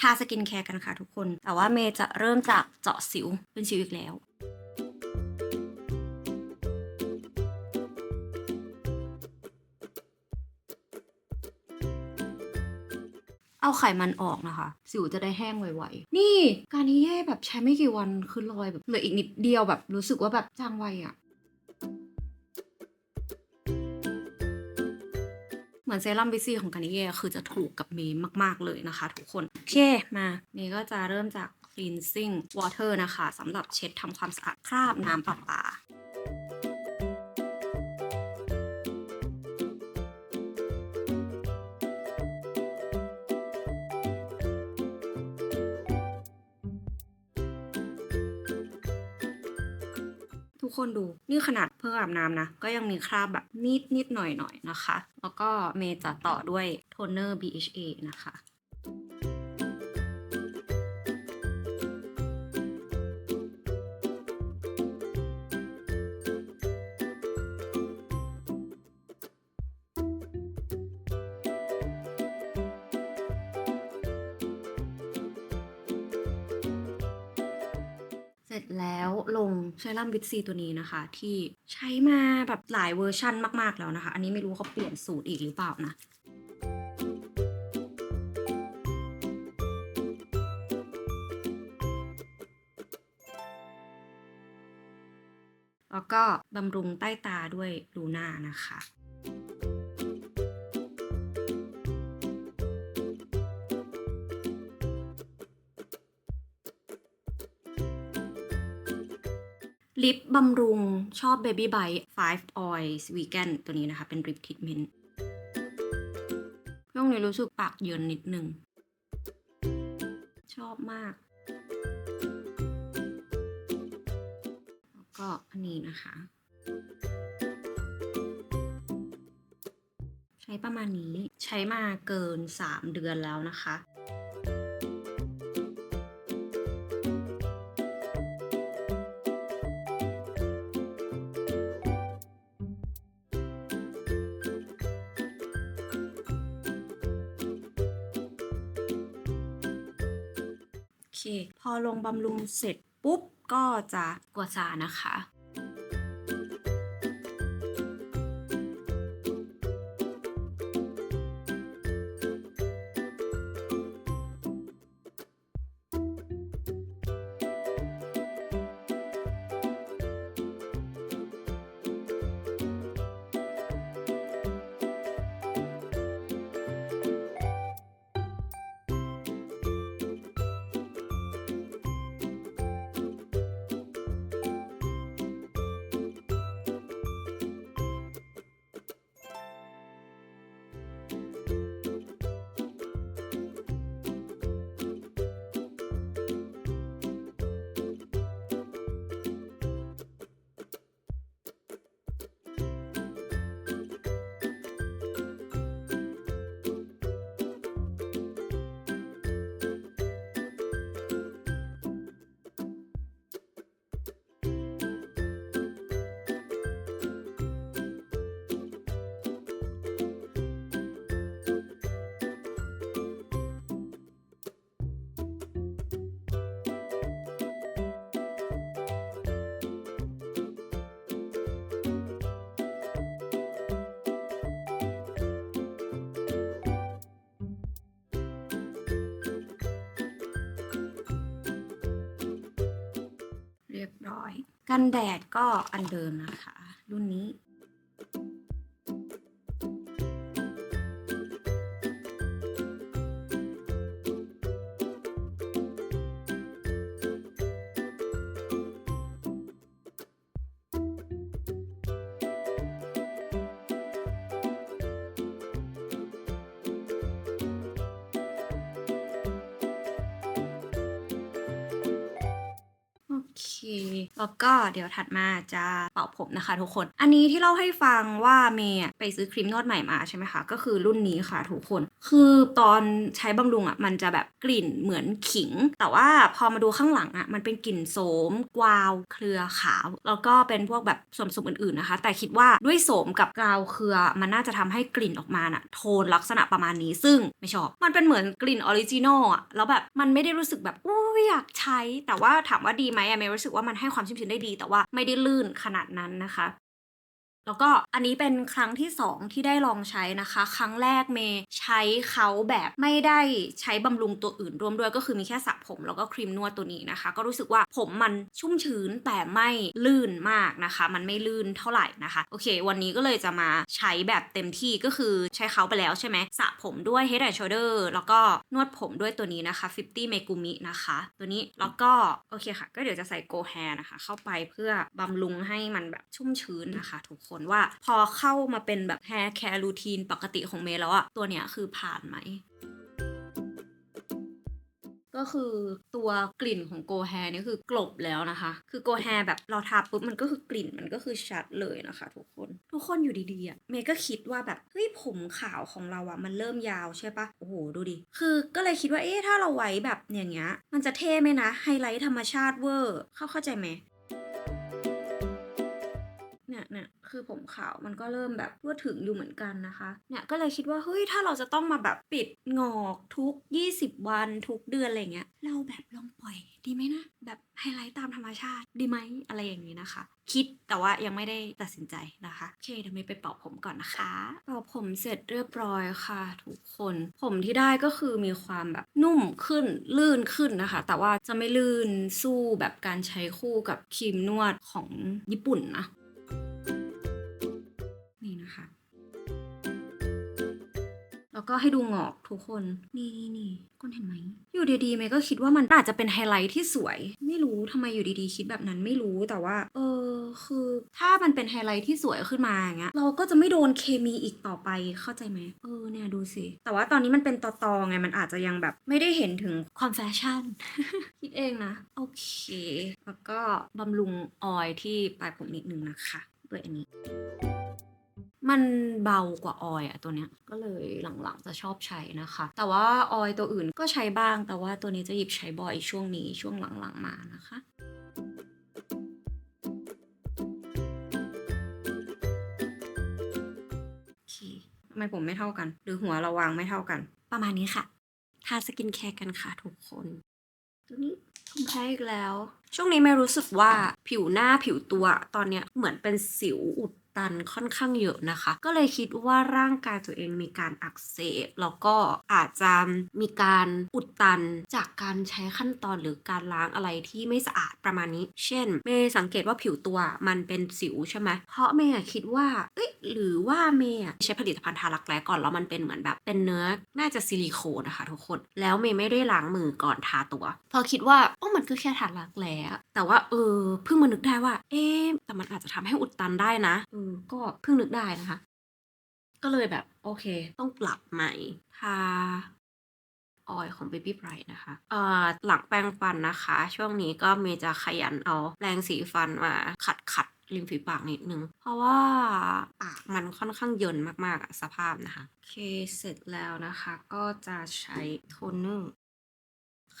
ทาสกินแคร์กันค่ะทุกคน แต่ว่าเมย์จะเริ่มจากเจาะสิวเป็นสิวอีกแล้วเอาไขมันออกนะคะ สิวจะได้แห้งไวๆ นี่การนี้แย่แบบใช้ไม่กี่วันคือรอยแบบเหลืออีกนิดเดียวแบบรู้สึกว่าแบบจางไวอะ อนเซรั่มบิซี่ของกานิเย่คือจะถูกกับเมย์มากๆเลยนะคะ ทุกคน โอเคมาเมย์ก็จะเริ่มจาก cleansing water นะคะสำหรับเช็ดทำความสะอาดคราบน้ำประปา ทุกคนดูนี่ขนาดเพิ่งอาบน้ำนะ ก็ยังมีคราบแบบนิดนิดหน่อยหน่อยนะคะ แล้วก็เมย์จะต่อด้วยโทนเนอร์ BHA นะคะ รั่มวิตซีตัวนี้นะคะ ที่ใช้มาแบบหลายเวอร์ชั่นมากๆแล้วนะคะ อันนี้ไม่รู้เขาเปลี่ยนสูตรอีกหรือเปล่านะแล้วก็บำรุงใต้ตาด้วยลูน่านะคะ ลิปบำรุงชอบ Baby Bite 5 Oils Vegan ตัวนี้นะคะ เป็นลิปทิทเมนต์ช่วงนี้รู้สึกปากเยินนิดนึง ชอบมาก แล้วก็อันนี้นะคะ ใช้ประมาณนี้ใช้มาเกิน 3 เดือนแล้วนะคะ พอลงบำรุงเสร็จปุ๊บก็จะกวาดสานะคะ กันแดดก็อันเดิมนะคะ รุ่นนี้ แล้วก็เดี๋ยวถัดมาจะเป่าผมนะคะทุกคน อันนี้ที่เล่าให้ฟังว่าเมย์ไปซื้อครีมนวดใหม่มาใช่ไหมคะ ก็คือรุ่นนี้ค่ะทุกคน คือตอนใช้บำรุงอะมันจะแบบกลิ่นเหมือนขิง แต่ว่าพอมาดูข้างหลังอะมันเป็นกลิ่นโสม กวาว เครือขาว แล้วก็เป็นพวกแบบส่วนผสมอื่นๆนะคะ แต่คิดว่าด้วยโสมกับกาวเครือมันน่าจะทำให้กลิ่นออกมาน่ะโทนลักษณะประมาณนี้ ซึ่งไม่ชอบ มันเป็นเหมือนกลิ่นออริจินอลอะแล้วแบบมันไม่ได้รู้สึกแบบอู้อยากใช้ แต่ว่าถามว่าดีไหมอะเมย์รู้สึกว่ามันให้ความชุ่มชื้นได้ดี แต่ว่าไม่ได้ลื่นขนาดนั้นนะคะ แล้วก็อันนี้เป็นครั้งที่ 2 ที่ได้ลองใช้นะคะ ครั้งแรกเมย์ใช้เขาแบบไม่ได้ใช้บำรุงตัวอื่นร่วมด้วยก็คือมีแค่สระผม แล้วก็ครีมนวดตัวนี้นะคะ ก็รู้สึกว่าผมมันชุ่มชื้นแต่ไม่ลื่นมากนะคะ มันไม่ลื่นเท่าไหร่นะคะ โอเค วันนี้ก็เลยจะมาใช้แบบเต็มที่ก็คือใช้เขาไปแล้วใช่ไหมสระผมด้วย Head and Shoulder แล้วก็นวดผมด้วยตัวนี้นะคะ 50 Megumi นะคะ ตัวนี้แล้วก็โอเคค่ะ ก็เดี๋ยวจะใส่ Go Hair นะคะ เข้าไปเพื่อบำรุงให้มันแบบชุ่มชื้นนะคะ ทุกคนว่า พอเข้ามาเป็นแบบ Hair Care Routine ปกติของเมย์แล้วอะตัวเนี้ยคือผ่านไหมก็คือตัวกลิ่นของโกแฮนี่คือกลบแล้วนะคะ คือโกแฮแบบเราทาปุ๊บมันก็คือกลิ่นมันก็คือชัดเลยนะคะ ทุกคน ทุกคนอยู่ดีๆอะเมย์ก็คิดว่าแบบเฮ้ยผมขาวของเราอะมันเริ่มยาวใช่ปะโอ้โหดูดิ คือก็เลยคิดว่าเอ๊ะถ้าเราไว้แบบอย่างเงี้ยมันจะเท่ไหมนะไฮไลท์ธรรมชาติเวอร์เข้าเข้าใจไหม คือผมขาวมันก็เริ่มแบบทั่วถึงอยู่เหมือนกันนะคะ เนี่ยก็เลยคิดว่าเฮ้ยถ้าเราจะต้องมาแบบปิดงอกทุก 20 วันทุกเดือนอะไรเงี้ยเราแบบลองปล่อยดีไหมนะ แบบไฮไลท์ตามธรรมชาติดีไหมอะไรอย่างนี้นะคะ คิดแต่ว่ายังไม่ได้ตัดสินใจนะคะโอเคเดี๋ยวเมย์ไปเป่าผมก่อนนะคะ เป่าผมเสร็จเรียบร้อยค่ะ ทุกคน ผมที่ได้ก็คือมีความแบบนุ่มขึ้นลื่นขึ้นนะคะ แต่ว่าจะไม่ลื่นสู้แบบการใช้คู่กับครีมนวดของญี่ปุ่นนะ ก็ให้ดูงอกทุกคน นี่นี่นี่คนเห็นไหม อยู่ดีๆเมย์ก็คิดว่ามันอาจจะเป็นไฮไลท์ที่สวย ไม่รู้ทำไมอยู่ดีๆ คิดแบบนั้นไม่รู้แต่ว่า เออ คือถ้ามันเป็นไฮไลท์ที่สวยขึ้นมาอย่างเงี้ยเราก็จะไม่โดนเคมีอีกต่อไปเข้าใจไหมเออเนี่ยดูสิ แต่ว่าตอนนี้มันเป็นตอๆไงมันอาจจะยังแบบไม่ได้เห็นถึงความแฟชั่น คิดเองนะ โอเค แล้วก็บำรุงออยที่ปลายผมนิดนึงนะคะด้วยอันนี้ มันเบากว่าออยล์อะตัวเนี้ยก็เลยหลังๆจะชอบใช้นะคะ แต่ว่าออยล์ตัวอื่นก็ใช้บ้าง แต่ว่าตัวนี้จะหยิบใช้บ่อยช่วงนี้ช่วงหลังๆมานะคะโอเคทำไมผมไม่เท่ากัน หรือหัวเราวางไม่เท่ากัน ประมาณนี้ค่ะ ทาสกินแคร์กันค่ะทุกคนตัวนี้ผมแพ้อีกแล้ว ช่วงนี้ไม่รู้สึกว่าผิวหน้าผิวตัวตอนเนี้ยเหมือนเป็นสิวอุด ตันค่อนข้างเยอะนะคะ ก็เลยคิดว่าร่างกายตัวเองมีการอักเสบแล้วก็อาจจะมีการอุดตันจากการใช้ขั้นตอนหรือการล้างอะไรที่ไม่สะอาดประมาณนี้ เช่น เมย์สังเกตว่าผิวตัวมันเป็นสิวใช่ไหมเพราะเมย์คิดว่าเอ้ยหรือว่าเมย์ใช้ผลิตภัณฑ์ทารักแร้ก่อนแล้วมันเป็นเหมือนแบบเป็นเนื้อน่าจะซิลิโคนนะคะทุกคน แล้วเมย์ไม่ได้ล้างมือก่อนทาตัว พอคิดว่าโอ้มันก็แค่ทารักแร้อะแต่ว่าเออเพิ่งมานึกได้ว่า เอ๊แต่มันอาจจะทำให้อุดตันได้นะอ ก็เพิ่งนึกได้นะคะ ก็เลยแบบโอเค ต้องปรับใหม่ทาออยของ Baby Bright นะคะ เอ่อ หลังแปรงฟันนะคะ ช่วงนี้ก็มย์จะขยันเอาแปรงสีฟันมาขัดขัดริมฝีปากนิดนึง เพราะว่าปากมันค่อนข้างเยินมากๆอะสภาพนะคะ โอเค เสร็จแล้วนะคะ ก็จะใช้โทนเนอร์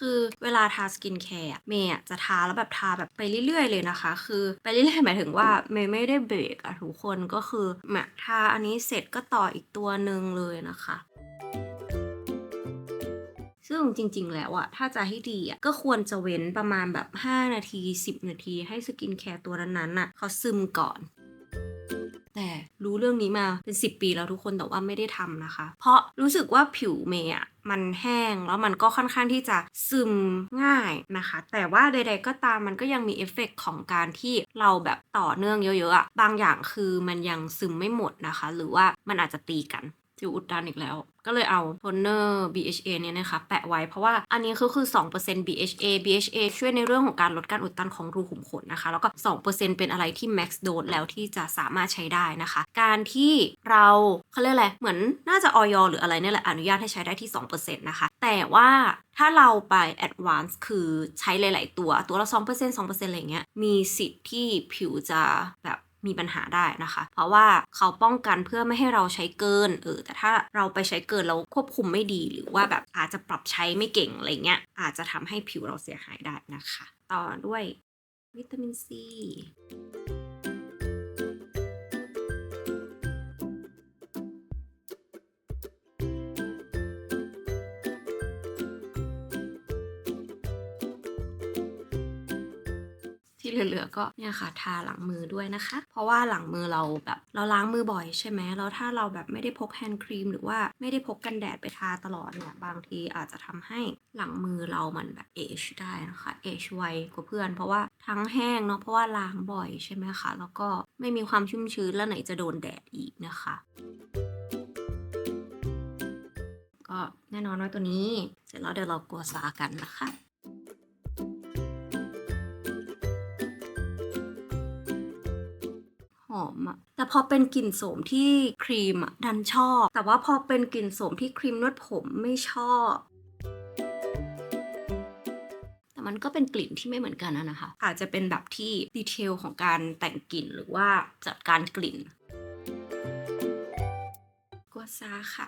คือเวลาทาสกินแคร์เมย์จะทาแล้วแบบทาแบบไปเรื่อยๆ เลยนะคะ คือไปเรื่อยๆหมายถึงว่าเมย์ไม่ได้เบรกอะทุกคนก็คือแบบทาอันนี้เสร็จก็ต่ออีกตัวหนึ่งเลยนะคะซึ่งจริง ๆ แล้วอะถ้าจะให้ดีอะก็ควรจะเว้นประมาณแบบ 5 นาที 10 นาทีให้สกินแคร์ตัวนั้นๆน่ะเขาซึมก่อน แต่รู้เรื่องนี้มาเป็น 10 ปีแล้วทุกคนแต่ว่าไม่ได้ทำนะคะ เพราะรู้สึกว่าผิวเมย์อะมันแห้งแล้วมันก็ค่อนข้างที่จะซึมง่ายนะคะ แต่ว่าใดๆก็ตามมันก็ยังมีเอฟเฟกต์ของการที่เราแบบต่อเนื่องเยอะๆอะบางอย่างคือมันยังซึมไม่หมดนะคะ หรือว่ามันอาจจะตีกัน สิวอุดตันอีกแล้ว ก็เลยเอาโทนเนอร์ BHA เนี่ยนะคะ แปะไว้เพราะว่าอันนี้ก็คือ 2% BHA BHA ช่วยในเรื่องของการลดการอุดตันของรูขุมขนนะคะ แล้วก็ 2%เป็นอะไรที่ max dose แล้วที่จะสามารถใช้ได้นะคะ การที่เราเขาเรียกอะไรเหมือนน่าจะออยหรืออะไรเนี่ยแหละอนุญาตให้ใช้ได้ที่ 2%นะคะ แต่ว่าถ้าเราไป advance คือใช้หลาย ๆ ตัวตัวละ 2% 2%อะไรเงี้ยมีสิทธิ์ที่ผิวจะแบบ มีปัญหาได้นะคะ เพราะว่าเขาป้องกันเพื่อไม่ให้เราใช้เกินเออแต่ถ้าเราไปใช้เกินแล้วควบคุมไม่ดี หรือว่าแบบอาจจะปรับใช้ไม่เก่งอะไรเงี้ยอาจจะทำให้ผิวเราเสียหายได้นะคะ ต่อด้วยวิตามินซี ที่เหลือๆก็เนี่ยค่ะทาหลังมือด้วยนะคะ เพราะว่าหลังมือเราแบบเราล้างมือบ่อยใช่ไหมแล้วถ้าเราแบบไม่ได้พกแฮนด์ครีมหรือว่าไม่ได้พกกันแดดไปทาตลอดเนี่ยบางทีอาจจะทำให้หลังมือเรามันแบบเอชได้นะคะเอชไวกว่าเพื่อน เพราะว่าทั้งแห้งเนาะเพราะว่าล้างบ่อยใช่ไหมคะแล้วก็ไม่มีความชุ่มชื้นแล้วไหนจะโดนแดดอีกนะคะก็แน่นอนว่าตัวนี้ เสร็จแล้วเดี๋ยวเรากลัวซากันนะคะ อมอะแต่พอเป็นกลิ่นโสมที่ครีมอะดันชอบ แต่ว่าพอเป็นกลิ่นโสมที่ครีมนวดผมไม่ชอบ แต่มันก็เป็นกลิ่นที่ไม่เหมือนกันนะนะคะ อาจจะเป็นแบบที่ดีเทลของการแต่งกลิ่นหรือว่าจัดการกลิ่นกัวซาค่ะ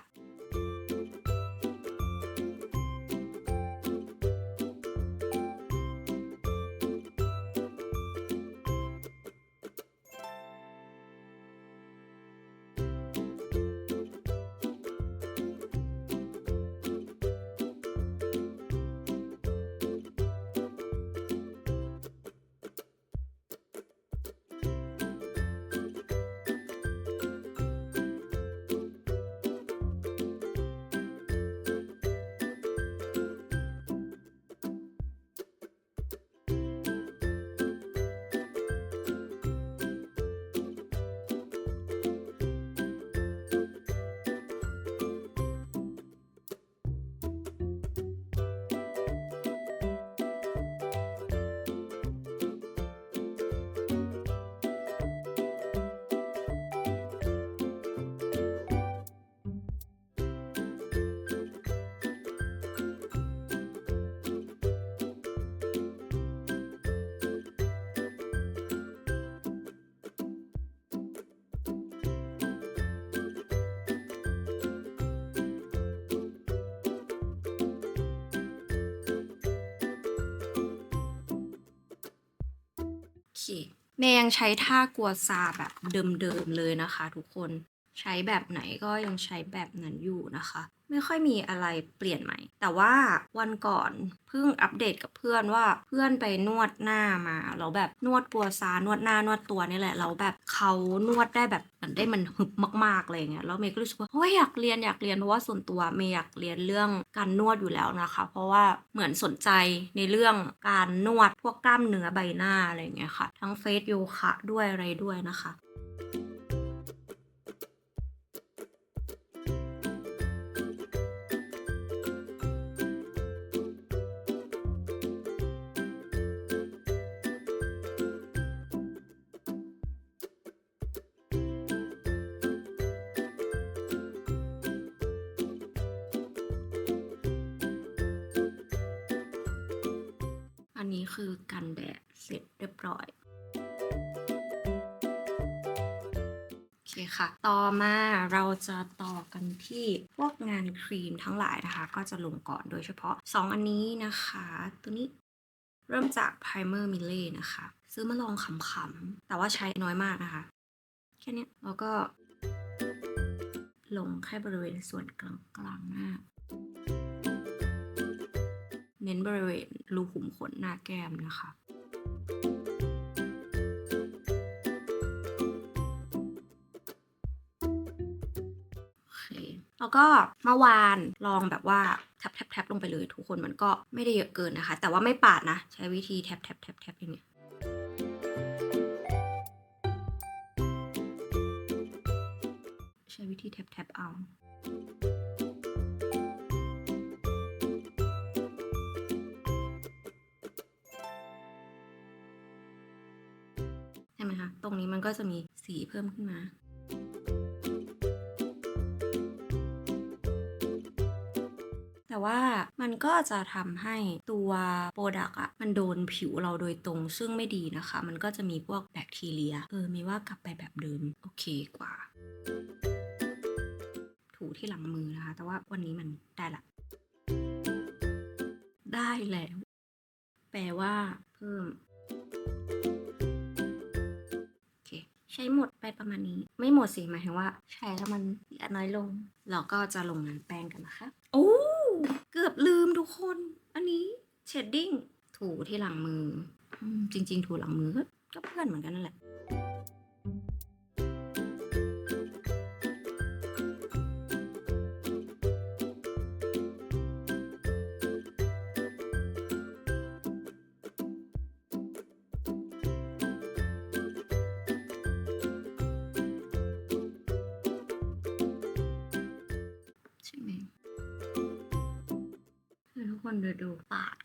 เคเมย์ยังใช้ท่ากัวซาแบบเดิมๆเลยนะคะทุกคน ใช้แบบไหนก็ยังใช้แบบนั้นอยู่นะคะ ไม่ค่อยมีอะไรเปลี่ยนใหม่ แต่ว่าวันก่อนเพิ่งอัปเดตกับเพื่อนว่าเพื่อนไปนวดหน้ามาแล้วแบบนวดกัวซานวดหน้านวดตัวนี่แหละแล้วแบบเขานวดได้แบบมันได้มันหึบมากๆเลยเงี้ยแล้วเมย์ก็รู้สึกว่าเฮ้ยอยากเรียนอยากเรียนเพราะว่าส่วนตัวเมย์อยากเรียนเรื่องการนวดอยู่แล้วนะคะ เพราะว่าเหมือนสนใจในเรื่องการนวดพวกกล้ามเนื้อใบหน้าอะไรเงี้ยค่ะ ทั้งเฟซโยคะด้วยอะไรด้วยนะคะ อันนี้คือกันแดดเสร็จเรียบร้อย โอเคค่ะ ต่อมาเราจะต่อกันที่พวกงานครีมทั้งหลายนะคะ ก็จะลงก่อนโดยเฉพาะ 2 อันนี้นะคะ ตัวนี้เริ่มจาก primer m i l l e นะคะ ซื้อมาลองขำๆ แต่ว่าใช้น้อยมากนะคะ แค่นี้แล้วก็ ลงแค่บริเวณส่วนกลางกลางๆหน้า น้นบริเวณรูขุมขนหน้าแก้มนะคะโอเคแล้วก็เมื่อวานลองแบบว่าแท็บแทบแทบลงไปเลยทุกคนมันก็ไม่ได้เยอะเกินนะคะ แต่ว่าไม่ปาดนะ ใช้วิธีแท็บแทบแทบแทบอย่างเงี้ยใช้วิธีแท็บแทบเอา มันก็จะมีสีเพิ่มขึ้นมาแต่ว่ามันก็จะทำให้ตัวโปรดักต์อะมันโดนผิวเราโดยตรง ซึ่งไม่ดีนะคะ มันก็จะมีพวกแบคทีเรีย เออ มีว่ากลับไปแบบเดิม โอเคกว่า ถูที่หลังมือนะคะ แต่ว่าวันนี้มันได้ละ ได้แล้ว แปลว่าเพิ่ม ปประมาณนี้ ไม่หมดสิหมายถึงว่า ใช้แล้วมันเหลือน้อยลงเราก็จะลงน้ำแป้งกันนะคะโอ้เกือบลืมทุกคน อันนี้เชดดิ้งถูที่หลังมืออมจริง ๆ ถูหลังมือก็ก็เพื่อนเหมือนกันนั่นแหละ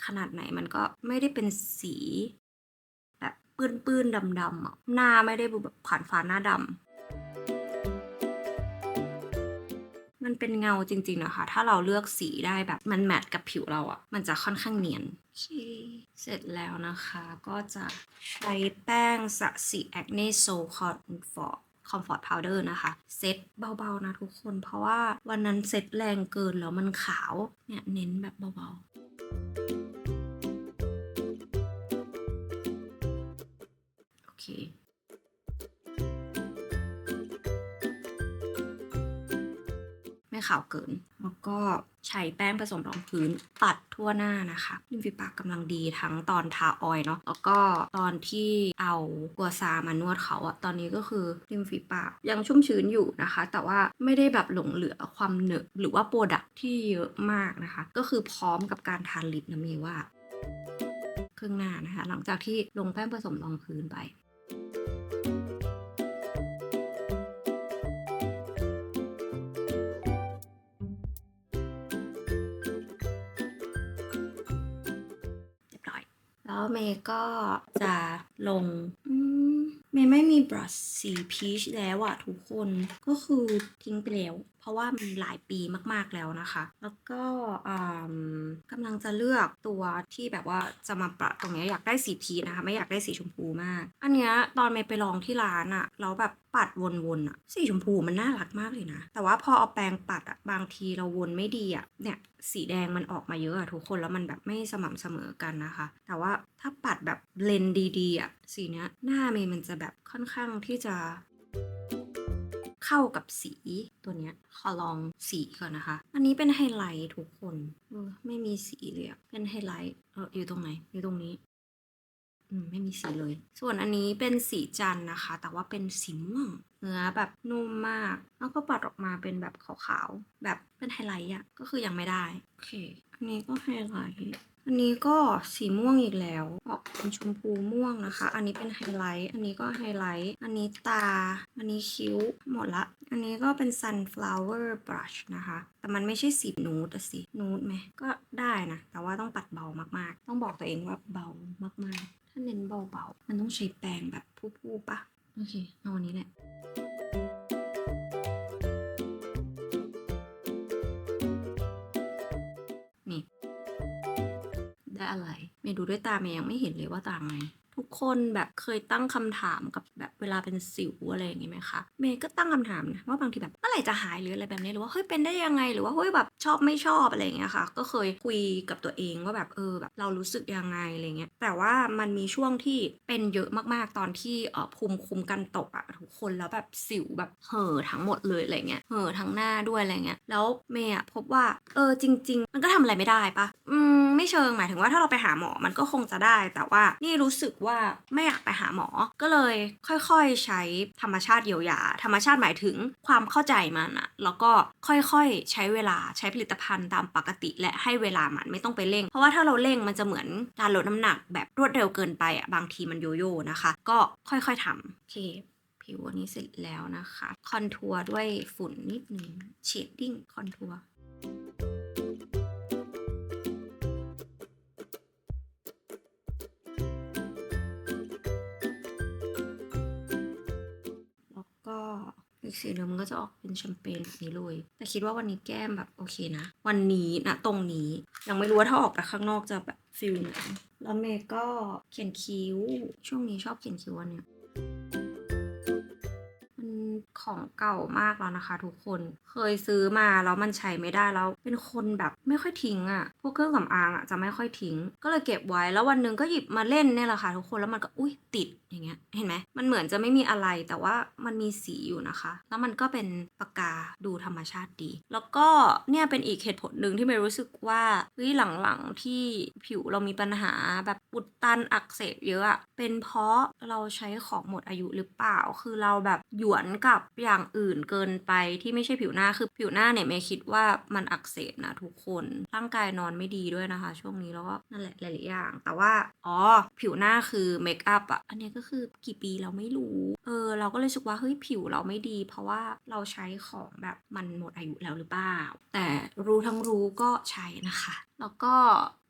ขนาดไหนมันก็ไม่ได้เป็นสี แบบปื้นปื้นดำดำๆอะหน้าไม่ได้แบบผ่านฟ้าหน้าดำมันเป็นเงาจริงๆนะคะ ถ้าเราเลือกสีได้แบบมันแมทกับผิวเราอะ่ะ มันจะค่อนข้างเนียนโอเคเสร็จแล้วนะคะ ก็จะใช้แป้งสระสี Acne So Comfort Comfort Powder นะคะ เซ็ตเบาๆนะทุกคน เพราะว่าวันนั้นเซ็ตแรงเกินแล้วมันขาว เนี่ย เน้นแบบเบาๆ เคไม่ขาวเกิน แล้วก็ใช้แป้งผสมรองพื้นปัดทั่วหน้านะคะริมฝีปากกำลังดีทั้งตอนทาออยเนาะแล้วก็ตอนที่เอากัวซามานวดเขาอะตอนนี้ก็คือริมฝีปากยังชุ่มชื้นอยู่นะคะ แต่ว่าไม่ได้แบบหลงเหลือความเหนอะหรือว่าโปรดักที่เยอะมากนะคะ ก็คือพร้อมกับการทานลิปนะเมว่าครึ่งหน้านะคะ หลังจากที่ลงแป้งผสมรองพื้นไป แล้วเมย์ก็จะลงเมย์ไม่มีบรัชสีพีชแล้วอะทุกคนก็คือทิ้งไปแล้ว เพราะว่ามันหลายปีมากๆแล้วนะคะ แล้วก็กำลังจะเลือกตัวที่แบบว่าจะมาประตรงนี้อยากได้สีพีนะคะ ไม่อยากได้สีชมพูมาก อันเนี้ยตอนเมย์ไปลองที่ร้านอะแล้วแบบปัดวนๆอะสีชมพูมันน่ารักมากเลยนะ แต่ว่าพอเอาแปรงปัดอะบางทีเราวนไม่ดีอะเนี่ยสีแดงมันออกมาเยอะอะทุกคนแล้วมันแบบไม่สม่ำเสมอกันนะคะ แต่ว่าถ้าปัดแบบเลนดีๆอะสีเนี้ยหน้าเมย์มันจะแบบค่อนข้างที่จะ เข้ากับสีตัวเนี้ยขอลองสีก่อนนะคะ อันนี้เป็นไฮไลท์ทุกคนเออไม่มีสีเลยเป็นไฮไลท์เอออยู่ตรงไหนอยู่ตรงนี้อืมไม่มีสีเลย ส่วนอันนี้เป็นสีจันนะคะ แต่ว่าเป็นสีม่วงเนื้อแบบนุ่มมาก แล้วก็ปัดออกมาเป็นแบบขาวๆแบบเป็นไฮไลท์อะก็คือยังไม่ได้โอเค อันนี้ก็ไฮไลท์ อันนี้ก็สีม่วงอีกแล้ว ออกเป็นชมพูม่วงนะคะ อันนี้เป็นไฮไลท์ อันนี้ก็ไฮไลท์ อันนี้ตา อันนี้คิ้ว หมดละ อันนี้ก็เป็น sunflower brush นะคะ แต่มันไม่ใช่สีนูดสิ นูดไหม ก็ได้นะ แต่ว่าต้องปัดเบามากๆ ต้องบอกตัวเองว่าเบามากๆ ถ้าเน้นเบาๆ มันต้องใช้แปรงแบบผู้ๆปะโอเค เอาอันนี้แหละ ได้อะไร เมย์ดูด้วยตาเมย์ยังไม่เห็นเลยว่าต่างไงทุกคนแบบเคยตั้งคำถามกับแบบเวลาเป็นสิวอะไรอย่างงี้ไหมคะเมย์ก็ตั้งคำถามนะว่าบางทีแบบเมื่อไหร่จะหายหรืออะไรแบบนี้หรือว่าเฮ้ยเป็นได้ยังไงหรือว่าเฮ้ยแบบชอบไม่ชอบอะไรอย่างเงี้ยค่ะ ก็เคยคุยกับตัวเองว่าแบบเออแบบเรารู้สึกยังไงอะไรเงี้ยแต่ว่ามันมีช่วงที่เป็นเยอะมากๆตอนที่เออภูมิคุ้มกันตกอะทุกคนแล้วแบบสิวแบบเห่อทั้งหมดเลยอะไรเงี้ยเห่อทั้งหน้าด้วยอะไรเงี้ยแล้วเมย์อะพบว่าเออจริง ๆ มันก็ทำอะไรไม่ได้ปะอืม ไม่เชิงหมายถึงว่าถ้าเราไปหาหมอมันก็คงจะได้ แต่ว่านี่รู้สึกว่าไม่อยากไปหาหมอก็เลยค่อยๆใช้ธรรมชาติเยียวยา ธรรมชาติหมายถึงความเข้าใจมันอะแล้วก็ค่อยๆใช้เวลาใช้ผลิตภัณฑ์ตามปกติ และให้เวลามันไม่ต้องไปเร่ง เพราะว่าถ้าเราเร่งมันจะเหมือนการลดน้ำหนักแบบรวดเร็วเกินไปอะบางทีมันโยโย่นะคะ ก็ค่อยๆทำโอเคผิวอันนี้เสร็จแล้วนะคะ คอนทัวร์ด้วยฝุ่นนิดนึงเชดดิ้งคอนทัวร์ อีกสีแล้วมันก็จะออกเป็นแชมเปญแบบนี้เลย แต่คิดว่าวันนี้แก้มแบบโอเคนะ วันนี้นะตรงนี้ยังไม่รู้ว่าถ้าออกไปข้างนอกจะแบบฟิลไหนแล้วเมย์ก็เขียนคิ้ว ช่วงนี้ชอบเขียนคิ้ววันเนี้ย ของเก่ามากแล้วนะคะ ทุกคน เคยซื้อมาแล้วมันใช้ไม่ได้แล้ว เป็นคนแบบไม่ค่อยทิ้งอะ่ะ พวกเครื่องสำอางอะ่ะจะไม่ค่อยทิ้ง ก็เลยเก็บไว้ แล้ววันหนึ่งก็หยิบมาเล่นเนี่ยแหละค่ะทุกคน แล้วมันก็อุ้ยติดอย่างเงี้ย เห็นไหม มันเหมือนจะไม่มีอะไรแต่ว่ามันมีสีอยู่นะคะ แล้วมันก็เป็นปากกาดูธรรมชาติดี แล้วก็เนี่ยเป็นอีกเหตุผลหนึ่งที่ไม่รู้สึกว่าเฮ้ยหลังๆที่ผิวเรามีปัญหาแบบอุด ตันอักเสบเยอะอะเป็นเพราะเราใช้ของหมดอายุหรือเปล่า คือเราแบบหยวนกับอย่างอื่นเกินไปที่ไม่ใช่ผิวหน้าคือผิวหน้าเนี่ยเมย์คิดว่ามันอักเสบนะทุกคน ร่างกายนอนไม่ดีด้วยนะคะ ช่วงนี้แล้วก็นั่นแหละหลายๆอย่าง แต่ว่าอ๋อผิวหน้าคือเมคอัพอะอันนี้ก็คือกี่ปีเราไม่รู้ เออ เราก็เลยรู้สึกว่าเฮ้ยผิวเราไม่ดี เพราะว่าเราใช้ของแบบมันหมดอายุแล้วหรือเปล่า แต่รู้ทั้งรู้ก็ใช้นะคะ แล้วก็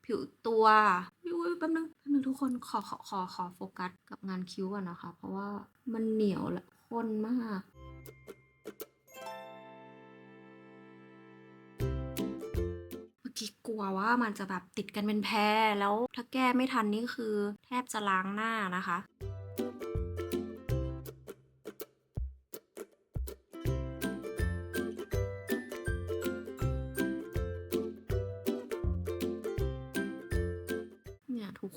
ผิวตัวอุ้ยแป๊บนึงแป๊บนึงทุกคนขอขอขอขอโฟกัสกับงานคิ้วก่อนนะคะ เพราะว่ามันเหนียวและข้นมากเมื่อกี้กลัวว่ามันจะแบบติดกันเป็นแพรแล้วถ้าแก้ไม่ทันนี่คือแทบจะล้างหน้านะคะ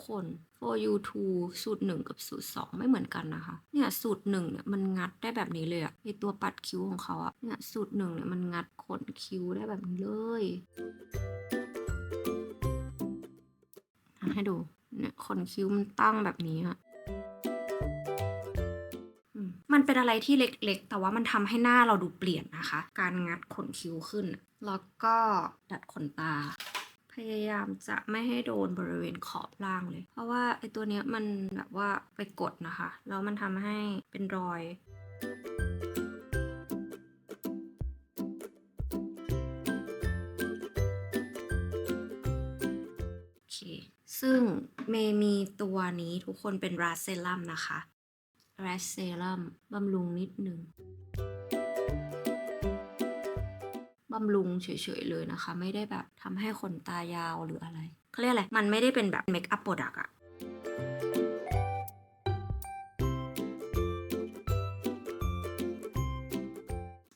คน for you to สูตรหนึ่งกับสูตรสองไม่เหมือนกันนะคะ เนี่ยสูตรหนึ่งเนี่ยมันงัดได้แบบนี้เลยอะไอตัวปัดคิ้วของเขาอะเนี่ยสูตรหนึ่งเนี่ยมันงัดขนคิ้วได้แบบนี้เลยทำให้ดู เนี่ยขนคิ้วมันตั้งแบบนี้อะมันเป็นอะไรที่เล็กๆ แต่ว่ามันทำให้หน้าเราดูเปลี่ยนนะคะ การงัดขนคิ้วขึ้น แล้วก็ดัดขนตา ยายามจะไม่ให้โดนบริเวณขอบล่างเลย เพราะว่าไอตัวเนี้ยมันแบบว่าไปกดนะคะ แล้วมันทำให้เป็นรอยโอเคซึ่งเมมีตัวนี้ทุกคนเป็นราเซรัมนะคะราเซรัมบำรุงนิดนึง บำรุงเฉยๆเลยนะคะ ไม่ได้แบบทำให้ขนตายาวหรืออะไรเขาเรียกอะไร มันไม่ได้เป็นแบบเมคอัพโปรดักอะ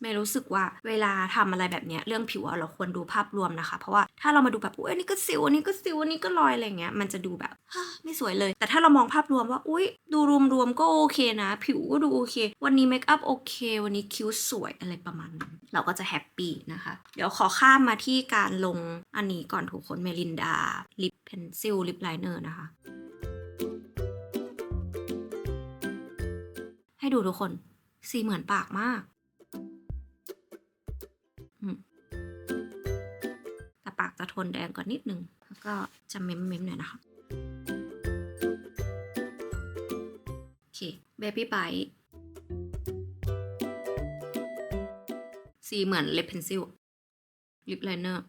ไม่รู้สึกว่าเวลาทำอะไรแบบเนี้ยเรื่องผิวเราควรดูภาพรวมนะคะ เพราะว่าถ้าเรามาดูแบบอุ้ยอันนี้ก็สิวอันนี้ก็สิวอันนี้ก็รอยอะไรเงี้ยมันจะดูแบบไม่สวยเลย แต่ถ้าเรามองภาพรวมว่าอุ้ยดูรวมๆก็โอเคนะ ผิวก็ดูโอเค วันนี้เมคอัพโอเค วันนี้คิ้วสวยอะไรประมาณนั้น เราก็จะแฮปปี้นะคะ เดี๋ยวขอข้ามมาที่การลงอันนี้ก่อนทุกคนเมลินดาลิปเพนซิลลิปไลเนอร์นะคะ ให้ดูทุกคนสีเหมือนปากมากมแต่ปากจะโทนแดงกว่านิดนึง แล้วก็จะเม้มๆหน่อยนะคะ โอเคเบบี้ไบ สีเหมือนเลิปเพนซิลลิปไลเนอร์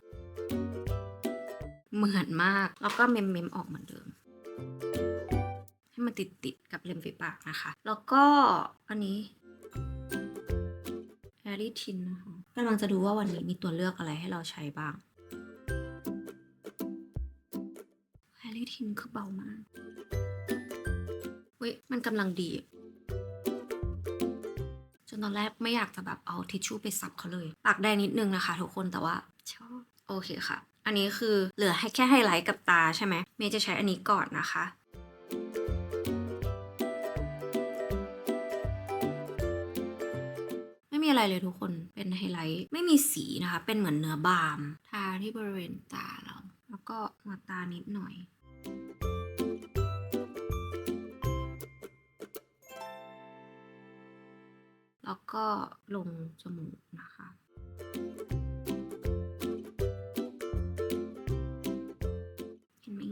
เหมือนมาก แล้วก็เมมเมมออกเหมือนเดิม ให้มันติดติดๆกับเล็มฝีปากนะคะ แล้วก็อันนี้แอริทินนะคะกำลังจะดูว่าวันนี้มีตัวเลือกอะไรให้เราใช้บ้างแอริทินคือเบามากเว้ยมันกำลังดี ตอนแรกไม่อยากจะแบบเอาทิชชู่ไปซับเขาเลยปากแดงนิดนึงนะคะทุกคนแต่ว่าชอบโอเคค่ะ อันนี้คือเหลือให้แค่ไฮไลท์กับตาใช่ไหมเมย์จะใช้อันนี้ก่อนนะคะ ไม่มีอะไรเลยทุกคนเป็นไฮไลท์ไม่มีสีนะคะ เป็นเหมือนเนื้อบาม ทาที่บริเวณตาเรา แล้วก็มาตานิดหน่อย ก็ลงจมูกนะคะ เห็นไหม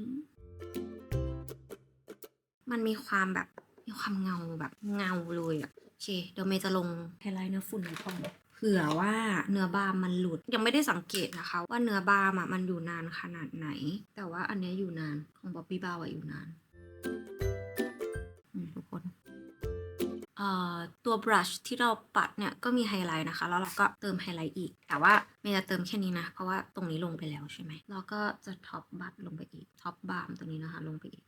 มันมีความแบบมีความเงาแบบเงาเลยอะโอเค เดี๋ยวเมย์จะลงไฮไลท์เนื้อฝุ่นไว้ก่อนเผื่อว่าเนื้อบาล์มมันหลุด ยังไม่ได้สังเกตนะคะ ว่าเนื้อบาล์มอะมันอยู่นานขนาดไหน แต่ว่าอันนี้อยู่นานของบ๊อบบี้บาวอะอยู่นาน ตัวบรัชที่เราปัดเนี่ยก็มีไฮไลท์นะคะ แล้วเราก็เติมไฮไลท์อีก แต่ว่าเมย์จะเติมแค่นี้นะ เพราะว่าตรงนี้ลงไปแล้วใช่ไหมแล้วก็จะท็อปบัตลงไปอีก ท็อปบามตรงนี้นะคะ ลงไปอีก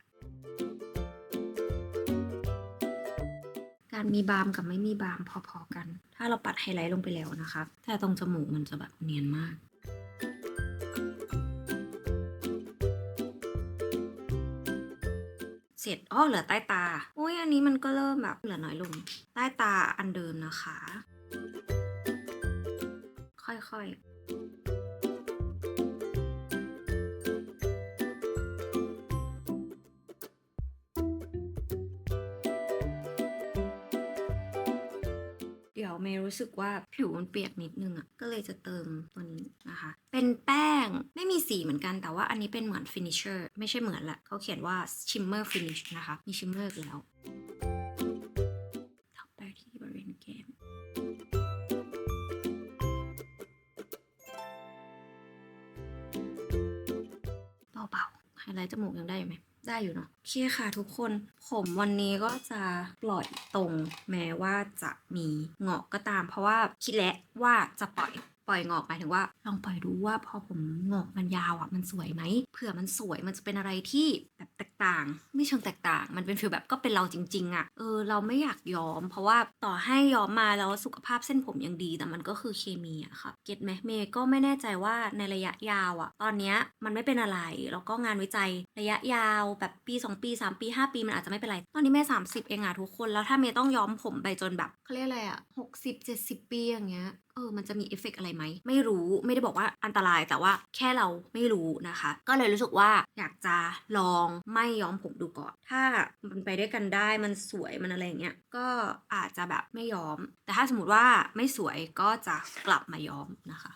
การมีบามกับไม่มีบามพอๆกัน ถ้าเราปัดไฮไลท์ลงไปแล้วนะคะ แต่ตรงจมูกมันจะแบบเนียนมาก เสร็จอ้อเหลือใต้ตาอุ้ยอันนี้มันก็เริ่มแบบเหลือน้อยลง ใต้ตาอันเดิมนะคะ ค่อยๆ รู้สึกว่าผิวมันเปียกนิดนึงอะ่ะก็เลยจะเติมตัวนี้นะคะ เป็นแป้งไม่มีสีเหมือนกันแต่ว่าอันนี้เป็นเหมือน finisher ไม่ใช่เหมือนละเขาเขียนว่า shimmer finish นะคะมี shimmer อีกแล้วทับไปที่บริเวณแก้มเบาๆไฮไลท์จมูกยัง ได้อยู่เนาะโอเคค่ะทุกคนผมวันนี้ก็จะปล่อยตรงแม้ว่าจะมีเงอกก็ตาม เพราะว่าคิดแล้วว่าจะปล่อยปล่อยงอกหมายถึงว่า ลองปล่อยดูว่าพอผมงอกมันยาวอะมันสวยไหมเผื่อมันสวยมันจะเป็นอะไรที่แบบแต่าง ไม่เชิงแตกต่าง มันเป็นฟีลแบบก็เป็นเราจริง ๆอะเออเราไม่อยากย้อม เพราะว่าต่อให้ย้อมมาแล้วสุขภาพเส้นผมยังดี แต่มันก็คือเคมีอะค่ะเก็ตไหมเมย์ก็ไม่แน่ใจว่าในระยะยาวอะ ตอนเนี้ยมันไม่เป็นอะไรแล้วก็งานวิจัยระยะยาวแบบปี 2 ปี 3 ปี 5 ปีมันอาจจะไม่เป็นไร ตอนนี้เมย์30เองอะทุกคนแล้วถ้าเมย์ต้องย้อมผมไปจนแบบเขาเรียกอะไรอะ60 70ปีอย่างเงี้ยเออ มันจะมีเอฟเฟกต์อะไรไหม ไม่รู้ ไม่ได้บอกว่าอันตราย แต่ว่าแค่เราไม่รู้นะคะ ก็เลยรู้สึกว่าอยากจะลองไม่ไม่ย้อมผมดูก่อน ถ้ามันไปด้วยกันได้มันสวยมันอะไรเงี้ยก็อาจจะแบบไม่ย้อม แต่ถ้าสมมติว่าไม่สวยก็จะกลับมาย้อมนะคะ